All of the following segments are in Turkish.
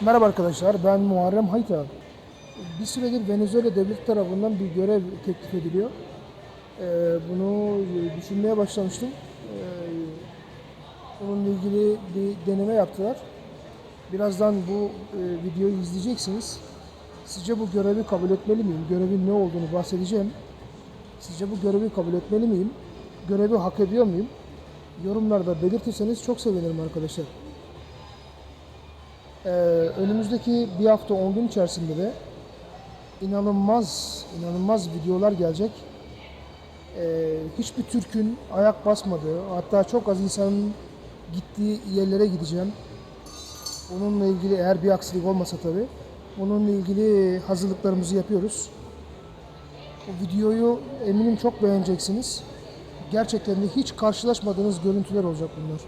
Merhaba arkadaşlar, ben Muharrem Hayta. Bir süredir Venezuela devlet tarafından bir görev teklif ediliyor. Ee, bunu düşünmeye başlamıştım. Ee, bununla ilgili bir deneme yaptılar. Birazdan bu e, videoyu izleyeceksiniz. Sizce bu görevi kabul etmeli miyim? Görevin ne olduğunu bahsedeceğim. Sizce bu görevi kabul etmeli miyim? Görevi hak ediyor muyum? Yorumlarda belirtirseniz çok sevinirim arkadaşlar. Ee, önümüzdeki bir hafta 10 gün içerisinde de inanılmaz inanılmaz videolar gelecek. Ee, hiçbir Türk'ün ayak basmadığı, hatta çok az insanın gittiği yerlere gideceğim. Bununla ilgili eğer bir aksilik olmasa tabi. Bununla ilgili hazırlıklarımızı yapıyoruz. Bu videoyu eminim çok beğeneceksiniz. Gerçekten de hiç karşılaşmadığınız görüntüler olacak bunlar.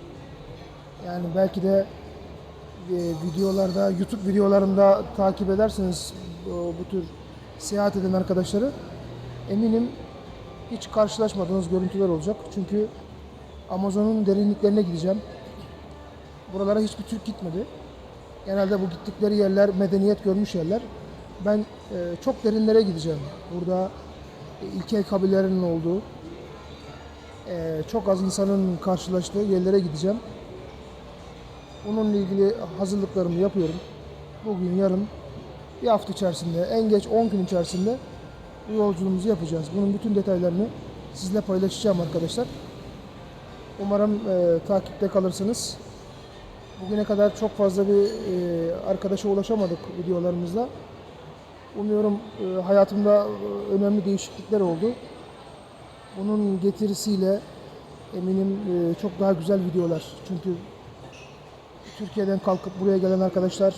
Yani belki de e, videolarda, YouTube videolarında takip ederseniz bu, tür seyahat eden arkadaşları eminim hiç karşılaşmadığınız görüntüler olacak. Çünkü Amazon'un derinliklerine gideceğim. Buralara hiçbir Türk gitmedi. Genelde bu gittikleri yerler medeniyet görmüş yerler. Ben e, çok derinlere gideceğim. Burada e, ilkel kabilelerin olduğu, e, çok az insanın karşılaştığı yerlere gideceğim. Onunla ilgili hazırlıklarımı yapıyorum. Bugün, yarın, bir hafta içerisinde, en geç 10 gün içerisinde bu yolculuğumuzu yapacağız. Bunun bütün detaylarını sizle paylaşacağım arkadaşlar. Umarım e, takipte kalırsınız. Bugüne kadar çok fazla bir e, arkadaşa ulaşamadık videolarımızda. Umuyorum e, hayatımda e, önemli değişiklikler oldu. Bunun getirisiyle eminim e, çok daha güzel videolar. Çünkü Türkiye'den kalkıp buraya gelen arkadaşlar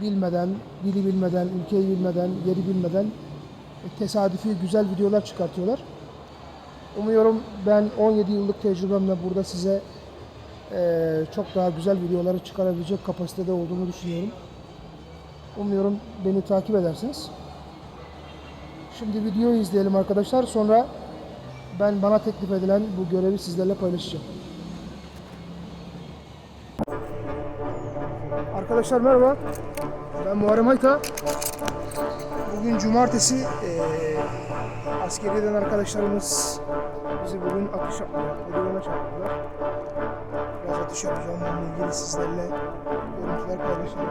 bilmeden, dili bilmeden, ülkeyi bilmeden, yeri bilmeden e, tesadüfi güzel videolar çıkartıyorlar. Umuyorum ben 17 yıllık tecrübemle burada size e, çok daha güzel videoları çıkarabilecek kapasitede olduğunu düşünüyorum. Umuyorum beni takip edersiniz. Şimdi videoyu izleyelim arkadaşlar. Sonra ben bana teklif edilen bu görevi sizlerle paylaşacağım. Arkadaşlar merhaba. Ben Muharrem Ayta. Bugün cumartesi eee askeriyeden arkadaşlarımız bizi bugün atış yapmaya, poligona çağırdılar. Biraz atış yapacağım. Bununla ilgili sizlerle görüntüler paylaşacağım.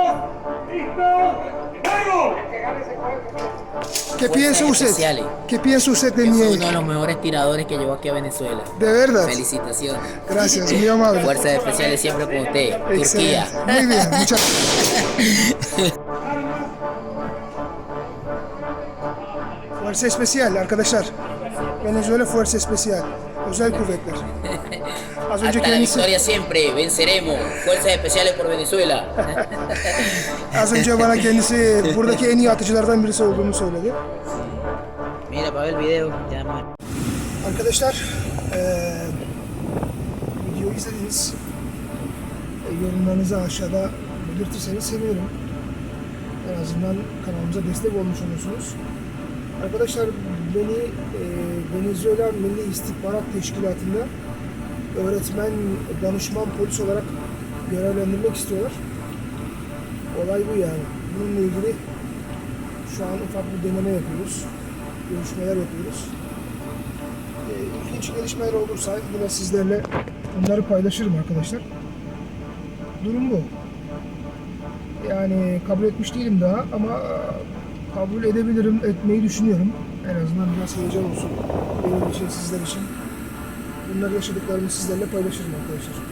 ¿Qué piensa usted? especiales. ¿Qué piensa usted de Es mi uno de los mejores tiradores que llevó aquí a Venezuela. De verdad. Felicitaciones. Gracias, muy amable. Fuerzas especiales siempre con usted. Turquía. Muy bien, muchas Fuerza Espesyal arkadaşlar. Venezuela Fuerza Espesyal. Özel kuvvetler. Az önce Hasta la kendisi, victoria siempre. Venceremos. Fuerzas especiales por Venezuela. az önce bana kendisi buradaki en iyi atıcılardan birisi olduğunu söyledi. Mira, para ver el video. Ya más. Arkadaşlar eee videoyu izlediniz. E, yorumlarınızı aşağıda belirtirseniz sevinirim. En azından kanalımıza destek olmuş olursunuz. Arkadaşlar beni e, Venezuela Milli İstihbarat Teşkilatı'nda öğretmen, danışman, polis olarak görevlendirmek istiyorlar. Olay bu yani. Bununla ilgili şu an ufak bir deneme yapıyoruz. Görüşmeler yapıyoruz. E, ilginç gelişmeler olursa yine sizlerle bunları paylaşırım arkadaşlar. Durum bu. Yani kabul etmiş değilim daha ama e, kabul edebilirim, etmeyi düşünüyorum. En azından biraz heyecan olsun benim için, sizler için. Bunları yaşadıklarımı sizlerle paylaşırım arkadaşlar.